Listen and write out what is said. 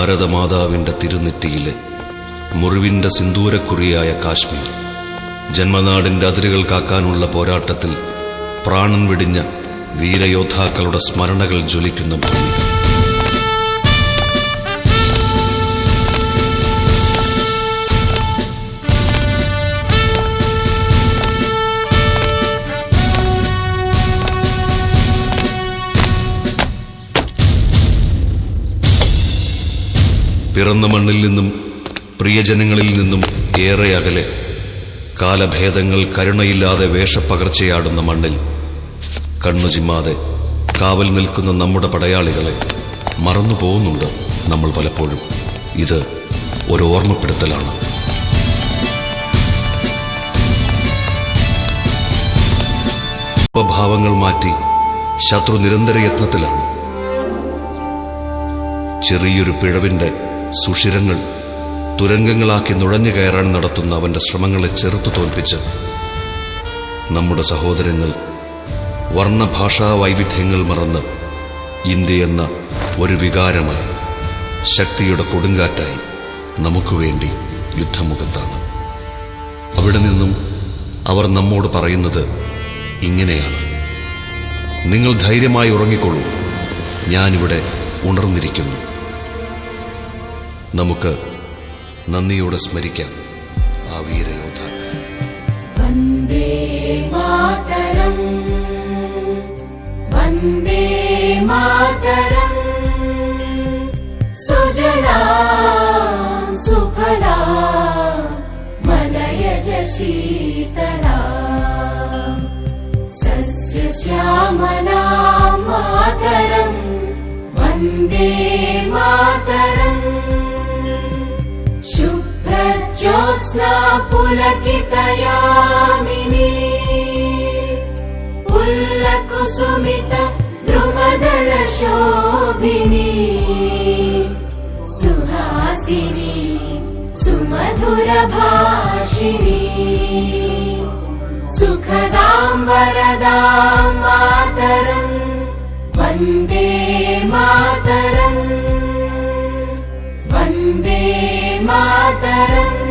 ഭാരതമാതാവിന്റെ തിരുനെറ്റിയിലെ മുറിവിന്റെ സിന്ദൂരക്കുറിയായ കാശ്മീർ. ജന്മനാടിന്റെ അതിരുകൾ കാക്കാനുള്ള പോരാട്ടത്തിൽ പ്രാണൻ വെടിഞ്ഞ വീരയോദ്ധാക്കളുടെ സ്മരണകൾ ജ്വലിക്കുന്ന ഭൂമിക പിറന്ന മണ്ണിൽ നിന്നും പ്രിയജനങ്ങളിൽ നിന്നും ഏറെ അകലെ. കാലഭേദങ്ങൾ കരുണയില്ലാതെ വേഷപ്പകർച്ചയാടുന്ന മണ്ണിൽ. കണ്ണു ചിമ്മാതെ കാവൽ നിൽക്കുന്ന നമ്മുടെ പടയാളികളെ മറന്നു പോകുന്നുണ്ട് നമ്മൾ പലപ്പോഴും. ഇത് ഒരു ഓർമ്മപ്പെടുത്തലാണ്. ഭാവങ്ങൾ മാറ്റി ശത്രു നിരന്തര യത്നത്തിലാണ്. ചെറിയൊരു പിഴവിന്റെ സുഷിരങ്ങൾ തുരങ്കങ്ങളാക്കി നുഴഞ്ഞു കയറാൻ നടത്തുന്ന അവന്റെ ശ്രമങ്ങളെ ചെറുത്തു തോൽപ്പിച്ച് നമ്മുടെ സഹോദരങ്ങൾ വർണഭാഷാ വൈവിധ്യങ്ങൾ മറന്ന് ഇന്ത്യ എന്ന ഒരു വികാരമായി ശക്തിയുടെ കൊടുങ്കാറ്റായി നമുക്ക് വേണ്ടി യുദ്ധമുഖത്താണ്. അവിടെ നിന്നും അവർ നമ്മോട് പറയുന്നത് ഇങ്ങനെയാണ്. നിങ്ങൾ ധൈര്യമായി ഉറങ്ങിക്കൊള്ളൂ. ഞാനിവിടെ ഉണർന്നിരിക്കുന്നു. നമുക്ക് നന്ദിയോടെ സ്മരിക്കാം ആ വീരയോദ്ധാക്കളെ वन्दे मातरम् वन्दे मातरम् सुजला सुफला मलयज शीतला सस्यश्यामला मातरम् वन्दे मातरम् पुलकितयामिनी पुल्लकुसुमित द्रुमदलशोभिनी सुहासिनी द्रुमदनशोभिनि सुखदां वरदां सुखदाम्बरदा वन्दे मातर वन्दे मातरम्